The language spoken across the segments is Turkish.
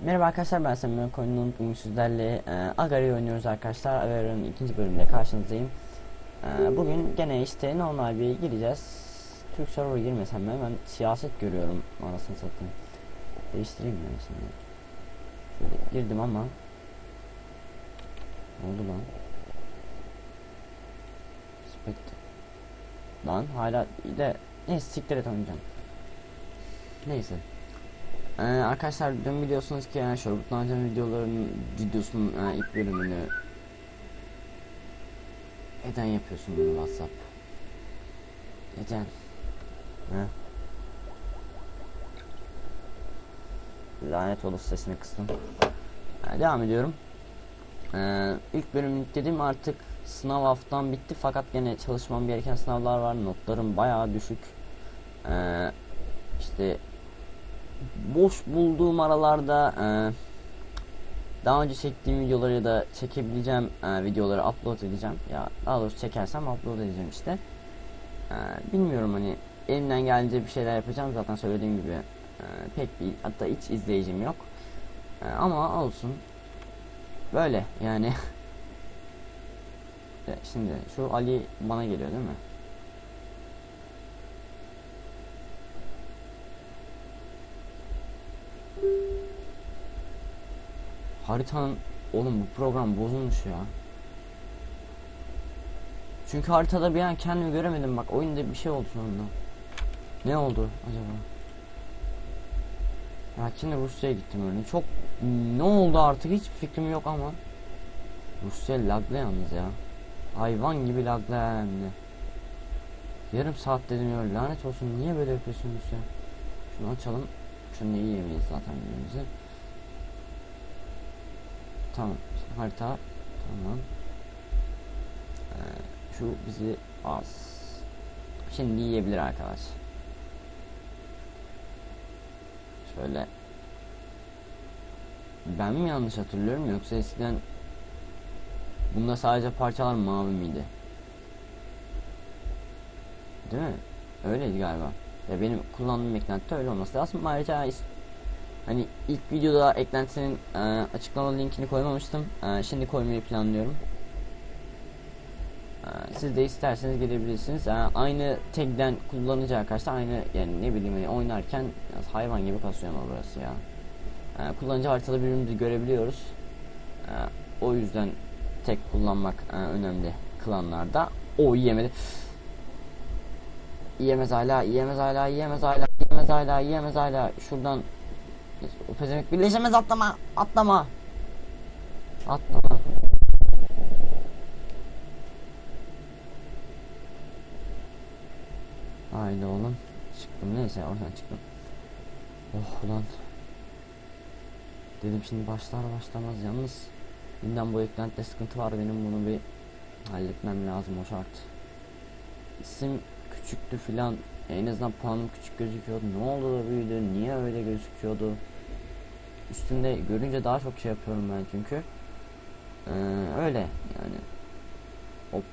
Merhaba arkadaşlar ben Samuel Coin'un bugün sizlerle e, Agari oynuyoruz arkadaşlar. Agari'nin ikinci bölümünde karşınızdayım. E, bugün gene işte normal bir gireceğiz. Türk server girmesem mi hemen siyaset görüyorum anasını satayım. Değiştireyim ben şimdi. Şöyle girdim ama ne oldu lan? Spect. Lan hala de neyse siktir et oynayacağım. Neyse. Ee, arkadaşlar dün biliyorsunuz ki yani Lanca'nın videolarının videosunun e, ilk bölümünü neden yapıyorsun bunu WhatsApp? Neden? Ha? Lanet olası sesini kıstım. Ee, devam ediyorum. Ee, ilk bölümü yükledim artık sınav haftam bitti fakat gene çalışmam gereken sınavlar var. Notlarım bayağı düşük. Ee, işte boş bulduğum aralarda e, daha önce çektiğim videoları ya da çekebileceğim e, videoları upload edeceğim. Ya daha doğrusu çekersem upload edeceğim işte. E, bilmiyorum hani elimden gelince bir şeyler yapacağım zaten söylediğim gibi e, pek bir hatta hiç izleyicim yok. E, ama olsun. Böyle yani. E, Şimdi şu Ali bana geliyor değil mi? Haritanın oğlum bu program bozulmuş ya. Çünkü haritada bir an kendimi göremedim bak oyunda bir şey oldu sonunda. Ne oldu acaba? Ya şimdi Rusya'ya gittim öyle. Çok ne oldu artık hiç fikrim yok ama. Rusya laglı yalnız ya. Hayvan gibi laglı hem de. Yarım saat dedim ya lanet olsun niye böyle yapıyorsun Rusya? Şunu açalım. Şunu iyi yemeyiz zaten birbirimizi. Tamam. Harita. Tamam. Ee, şu bizi az. Şimdi yiyebilir arkadaş. Şöyle. Ben mi yanlış hatırlıyorum yoksa eskiden bunda sadece parçalar mavi miydi? Değil mi? Öyleydi galiba. Ya benim kullandığım eklenti öyle olması lazım. Ayrıca Hani ilk videoda eklentisinin e, açıklama linkini koymamıştım. E, şimdi koymayı planlıyorum. E, siz de isterseniz gelebilirsiniz. E, aynı tagden kullanıcı arkadaşlar aynı yani ne bileyim hani oynarken hayvan gibi kasıyor ama burası ya. E, kullanıcı haritada birbirimizi görebiliyoruz. E, o yüzden tek kullanmak e, önemli klanlarda. O yiyemedi. Yiyemez hala, yiyemez hala, yiyemez hala, yiyemez hala, yiyemez hala. Şuradan pezemek birleşemez atlama atlama. Atlama. Haydi oğlum. Çıktım. Neyse oradan çıktım. Oh ulan. Dedim şimdi başlar başlamaz yalnız. Günden bu eklentide sıkıntı var benim. Bunu bir halletmem lazım o şart. İsim küçüktü filan. En azından puanım küçük gözüküyordu. Ne oldu da büyüdü? Niye öyle gözüküyordu üstünde görünce daha çok şey yapıyorum ben çünkü. Ee, öyle yani. Hop.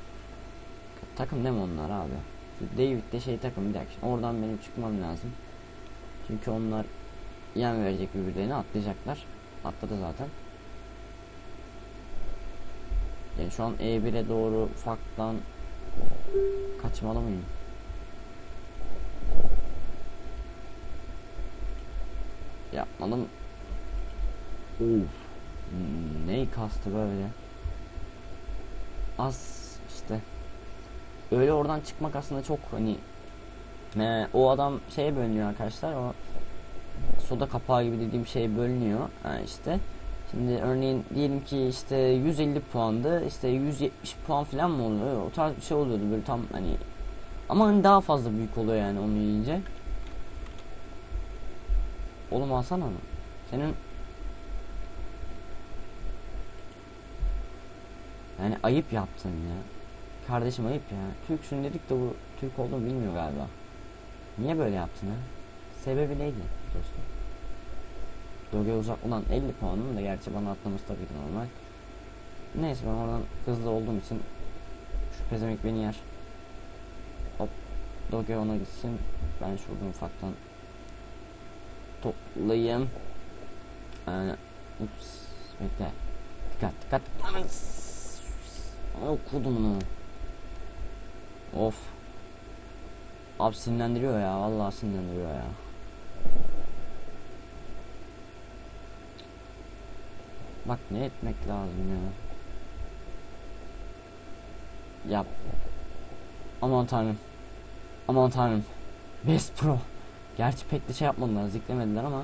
Takım mi onlar abi? David de şey takım bir dakika. Oradan benim çıkmam lazım. Çünkü onlar yem verecek birbirlerine atlayacaklar. Atladı zaten. Yani şu an E1'e doğru ufaktan kaçmalı mıyım? Yapmadım Of. Hmm, Ne kastı böyle. Az işte. Öyle oradan çıkmak aslında çok hani e, o adam şeye bölünüyor arkadaşlar o soda kapağı gibi dediğim şey bölünüyor yani işte şimdi örneğin diyelim ki işte 150 puandı işte 170 puan falan mı oluyor o tarz bir şey oluyordu böyle tam hani ama hani daha fazla büyük oluyor yani onu yiyince oğlum alsana onu senin Yani ayıp yaptın ya. Kardeşim ayıp ya. Türksün dedik de bu Türk olduğunu bilmiyor galiba. Niye böyle yaptın ha? Sebebi neydi dostum? Doge uzak ulan 50 puanım da gerçi bana atlaması tabii ki normal. Neyse ben oradan hızlı olduğum için şu pezemek beni yer. Hop Doge ona gitsin. Ben şuradan ufaktan toplayayım. Ee, ups. Bekle. Dikkat dikkat. Aman s- O kudumunu. Of. Abi sinirlendiriyor ya. Vallahi sinirlendiriyor ya. Bak ne etmek lazım ya. Yap. Aman tanrım. Aman tanrım. Best Pro. Gerçi pek de şey yapmadılar, ziklemediler ama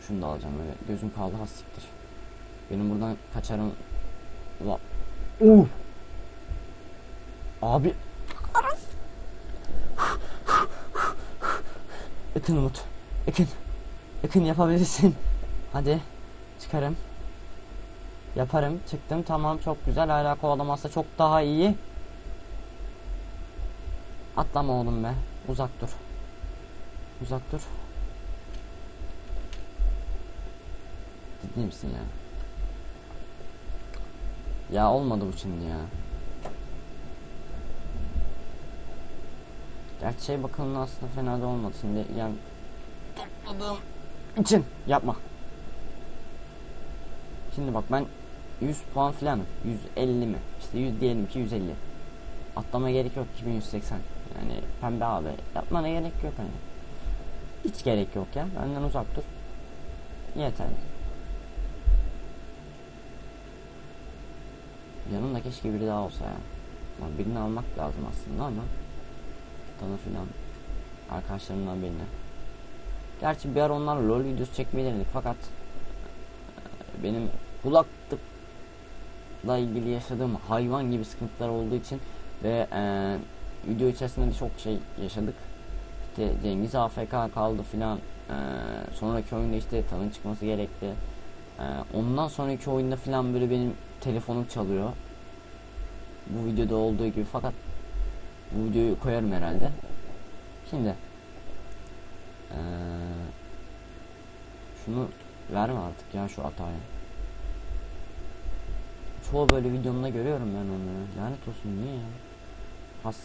şunu da alacağım böyle. Gözüm kaldı has siktir. Benim buradan kaçarım. Ula. Uh. Abi. Akın Umut. Akın. Akın yapabilirsin. Hadi. Çıkarım. Yaparım. Çıktım. Tamam. Çok güzel. Hala kovalamazsa çok daha iyi. Atlama oğlum be. Uzak dur. Uzak dur. Ciddi misin ya? Ya olmadı bu şimdi ya. Gerçi şey bakımından aslında fena da olmadı şimdi yani topladığım için yapma. Şimdi bak ben 100 puan filanım. 150 mi? İşte 100 diyelim ki 150. Atlama gerek yok 2180. Yani pembe abi yapmana gerek yok hani. Hiç gerek yok ya. Benden uzak dur. Yeter. Yanımda keşke biri daha olsa ya. Lan birini almak lazım aslında ama Tanı filan arkadaşlarımdan birini. Gerçi bir ara onlar LoL videosu çekmeyi denedik fakat e, benim kulaklıkla ilgili yaşadığım hayvan gibi sıkıntılar olduğu için ve e, video içerisinde de çok şey yaşadık. İşte Cengiz AFK kaldı filan. E, sonraki oyunda işte tanı çıkması gerekti. E, ondan sonraki oyunda filan böyle benim telefonum çalıyor. Bu videoda olduğu gibi fakat bu videoyu koyarım herhalde. Şimdi ee, şunu verme artık ya şu hataya. Çoğu böyle videomda görüyorum ben onu. Lanet olsun niye ya? Has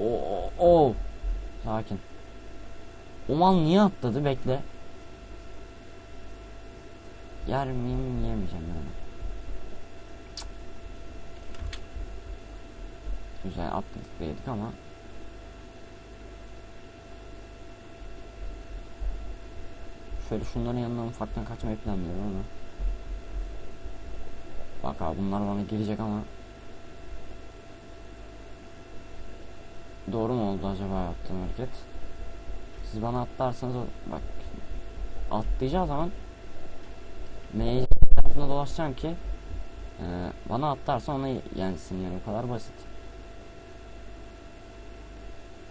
o o sakin. O mal niye atladı bekle. Yer miyim yemeyeceğim yani. Güzel yedik ama Şöyle şunların yanından ufaktan kaçmayı planlıyorum ama Bak abi bunlar bana gelecek ama Doğru mu oldu acaba yaptığım hareket? Siz bana atlarsanız bak atlayacağı zaman M tarafına dolaşacağım ki e, bana atlarsa ona yensin yani o kadar basit.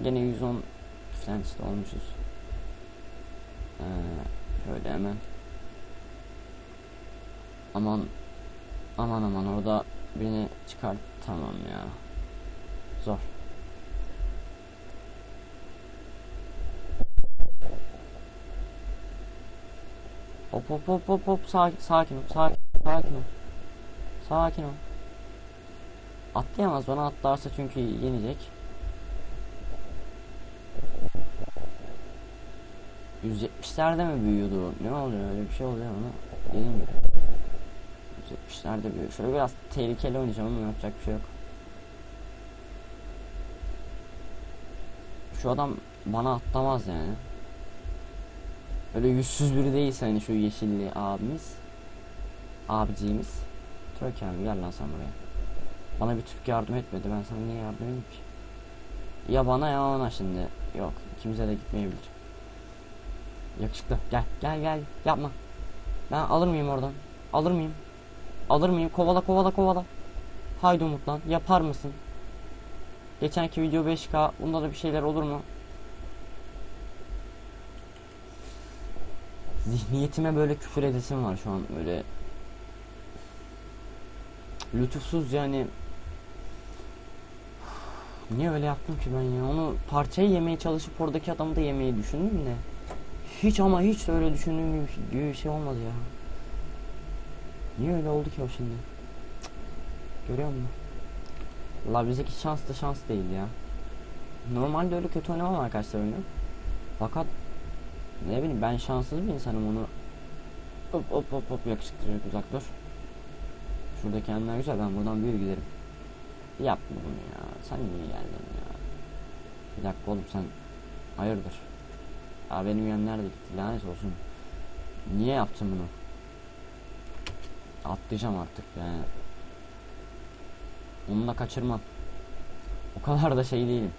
Gene 110 falan işte olmuşuz. Ee, şöyle hemen. Aman aman aman orada birini çıkart tamam ya. Zor. Hop hop hop hop hop sakin sakin ol sakin sakin ol. Sakin ol. Atlayamaz bana atlarsa çünkü yenecek. 170'lerde mi büyüyordu? Ne oluyor? Öyle bir şey oluyor ama dediğim gibi. 170'lerde büyüyor. Şöyle biraz tehlikeli oynayacağım ama yapacak bir şey yok. Şu adam bana atlamaz yani. Öyle yüzsüz biri değilse hani şu yeşilli abimiz. Abiciğimiz. Türk abi gel lan sen buraya. Bana bir Türk yardım etmedi. Ben sana niye yardım edeyim ki? Ya bana ya ona şimdi. Yok ikimize de gitmeyebilir. Yakışıklı. Gel gel gel yapma. Ben alır mıyım oradan? Alır mıyım? Alır mıyım? Kovala kovala kovala. Haydi Umut lan yapar mısın? Geçenki video 5K bunda da bir şeyler olur mu? Zihniyetime böyle küfür edesim var şu an böyle lütufsuz yani Niye öyle yaptım ki ben ya? Onu parçayı yemeye çalışıp oradaki adamı da yemeyi düşündüm de. Hiç ama hiç öyle düşündüğüm gibi, bir şey olmadı ya. Niye öyle oldu ki o şimdi? Görüyor musun? La bizdeki şans da şans değil ya. Normalde öyle kötü oynamam arkadaşlar oyunu. Fakat ne bileyim ben şanssız bir insanım onu Hop hop hop hop yakışıklı uzak dur. Şurada kendine güzel ben buradan büyür giderim. Yapma bunu ya. Sen niye geldin ya? Bir dakika oğlum sen hayırdır? Ya benim yem nerede lanet olsun. Niye yaptın bunu? Atlayacağım artık yani. Onu da kaçırmam. O kadar da şey değilim.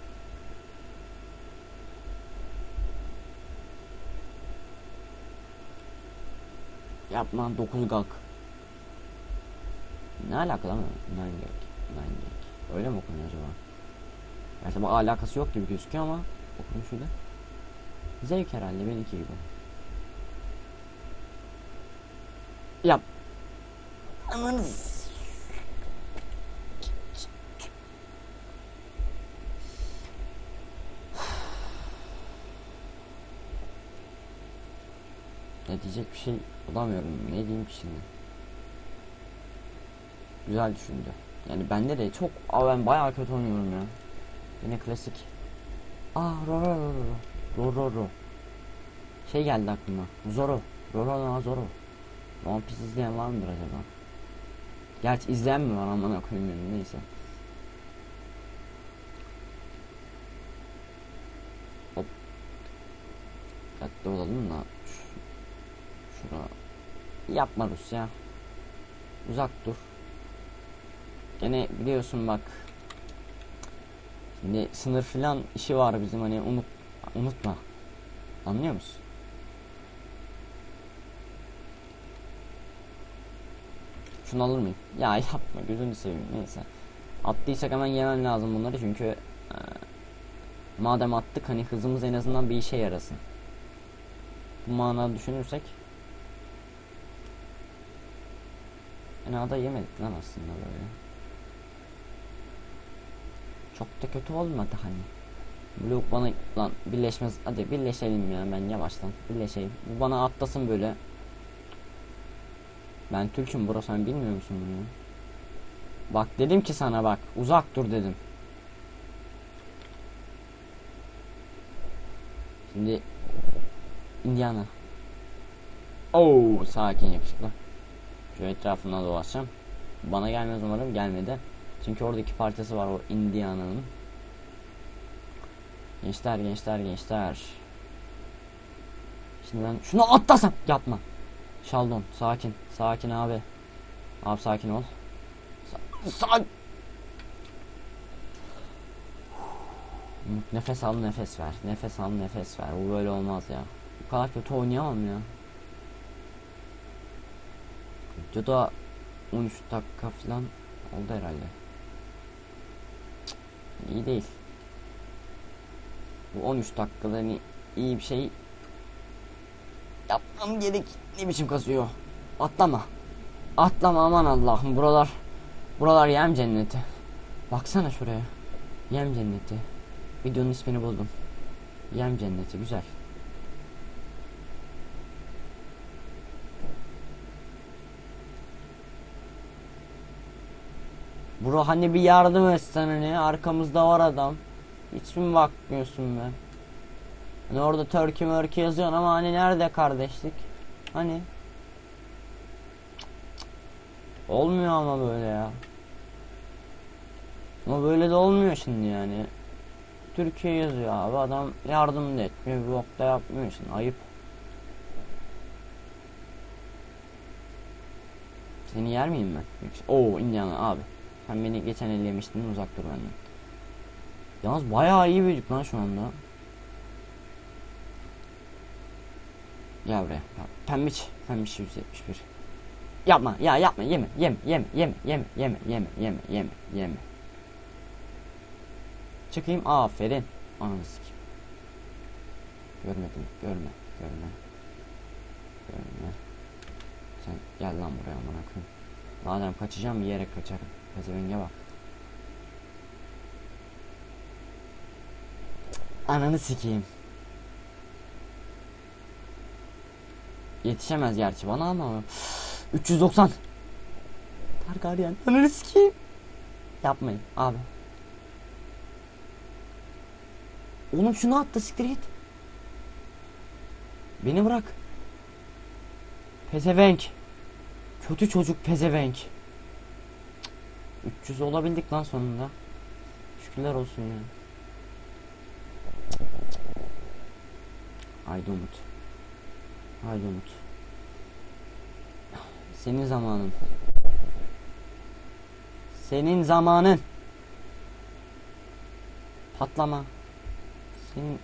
Yapma 9 gak. Ne alaka lan? Nine gag. Öyle mi okunuyor acaba? Gerçi bu alakası yok gibi gözüküyor ama okunuşu da. Zevk herhalde benimki gibi. Yap. Amanız. Ne diyecek bir şey bulamıyorum. Ne diyeyim ki şimdi? Güzel düşündü. Yani bende de çok Aa, ben bayağı kötü oynuyorum ya. Yine klasik. Aa ro ro ro ro ro ro ro. Şey geldi aklıma. Zoro. Ro ro ro Zoro. One Piece izleyen var mıdır acaba? Gerçi izleyen mi var amına koyayım benim neyse. Hop. Dikkatli olalım da. Şura. Yapma Rusya. Uzak dur. Gene biliyorsun bak. Şimdi sınır filan işi var bizim hani unut unutma. Anlıyor musun? Şunu alır mıyım? Ya yapma gözünü seveyim neyse. Attıysak hemen yemen lazım bunları çünkü e, madem attık hani hızımız en azından bir işe yarasın. Bu manada düşünürsek Fena da yemedik lan aslında böyle. Çok da kötü olmadı hani. Blok bana lan birleşmez. Hadi birleşelim ya ben yavaştan birleşeyim. Bu bana atlasın böyle. Ben Türk'üm bro sen bilmiyor musun bunu ya? Bak dedim ki sana bak uzak dur dedim. Şimdi Indiana. Oo sakin yakışıklı. Şu etrafından dolaşacağım. Bana gelmez umarım gelmedi. Çünkü oradaki parçası var o Indiana'nın. Gençler gençler gençler. Şimdi ben şunu atlasam yapma. Şaldon sakin sakin abi. Abi sakin ol. Sa sa- Umut, nefes al nefes ver. Nefes al nefes ver. Bu böyle olmaz ya. Bu kadar kötü oynayamam ya. Videoda 13 dakika falan oldu herhalde. Cık, İyi değil. Bu 13 dakikada hani iyi bir şey yapmam gerek. Ne biçim kasıyor? Atlama. Atlama aman Allah'ım buralar buralar yem cenneti. Baksana şuraya. Yem cenneti. Videonun ismini buldum. Yem cenneti güzel. Bro hani bir yardım etsen hani arkamızda var adam. Hiç mi bakmıyorsun be? Hani orada Turkey Murkey yazıyorsun ama hani nerede kardeşlik? Hani? Olmuyor ama böyle ya. Ama böyle de olmuyor şimdi yani. Türkiye yazıyor abi adam yardım da etmiyor bir bok da yapmıyor şimdi ayıp. Seni yer miyim ben? Oo Indiana abi. Sen beni geçen el yemiştin uzak dur benden. Yalnız bayağı iyi büyüdük lan şu anda. Gel buraya. Ya, Pembiç. Pembiç 171. Yapma. Ya yapma. Yeme. Yeme. Yeme. Yeme. Yeme. Yeme. Yeme. Yeme. Yeme. Yeme. Çıkayım. Aferin. Ananı sikeyim. Görmedim. Görme. Görme. Görme. Sen gel lan buraya amına koyayım. Madem kaçacağım yiyerek kaçarım. Pezevenge bak. Ananı sikeyim. Yetişemez gerçi bana ama 390 Targaryen ananı sikeyim. Yapmayın abi. Oğlum şunu at da siktir git. Beni bırak. Pezevenk. Kötü çocuk pezevenk. Cık. 300 olabildik lan sonunda. Şükürler olsun ya. Haydi Umut. Haydi Umut. Senin zamanın. Senin zamanın. Patlama. Senin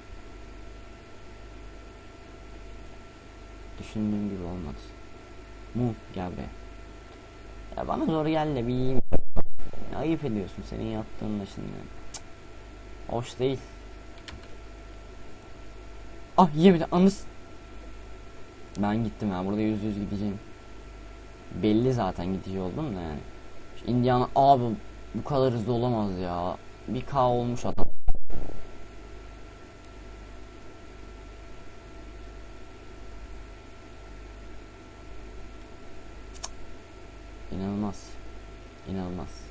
düşündüğüm gibi olmadı. Mu gel buraya. Ya bana zor gel de bir ayıp ediyorsun senin yaptığın da şimdi. Cık. Hoş değil. Ah yemedi anız. Ben gittim ya burada yüz yüz gideceğim. Belli zaten gidici oldum da yani. Şu Indiana abi bu kadar hızlı olamaz ya. Bir K olmuş adam. İnanılmaz. İnanılmaz.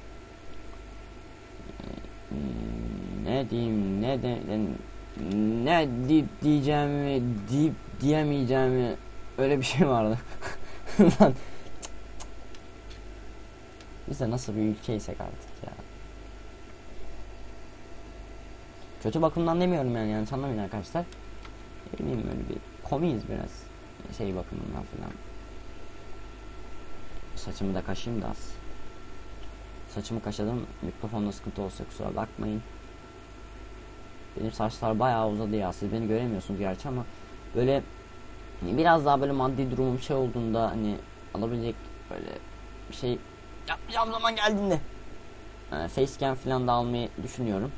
Ee, Ne diyeyim ne de ne di, diyeceğimi deyip diyemeyeceğimi öyle bir şey vardı. Lan. Biz de nasıl bir ülkeysek artık ya. Kötü bakımdan demiyorum yani yanlış anlamayın arkadaşlar. Ne öyle bir komiyiz biraz. Şey bakımından falan. Saçımı da kaşıyım da az. Saçımı kaşıdım. Mikrofonda sıkıntı olsa kusura bakmayın. Benim saçlar bayağı uzadı ya. Siz beni göremiyorsunuz gerçi ama böyle biraz daha böyle maddi durumum şey olduğunda hani alabilecek böyle bir şey yapacağım zaman geldiğinde e, facecam falan da almayı düşünüyorum.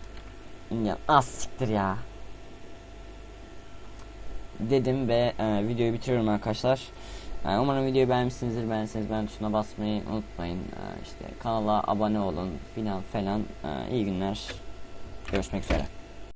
Ya, az siktir ya. Dedim ve e, videoyu bitiriyorum arkadaşlar. E, umarım videoyu beğenmişsinizdir. Beğendiyseniz beğen tuşuna basmayı unutmayın. E, işte kanala abone olun filan falan. E, iyi günler. Görüşmek üzere.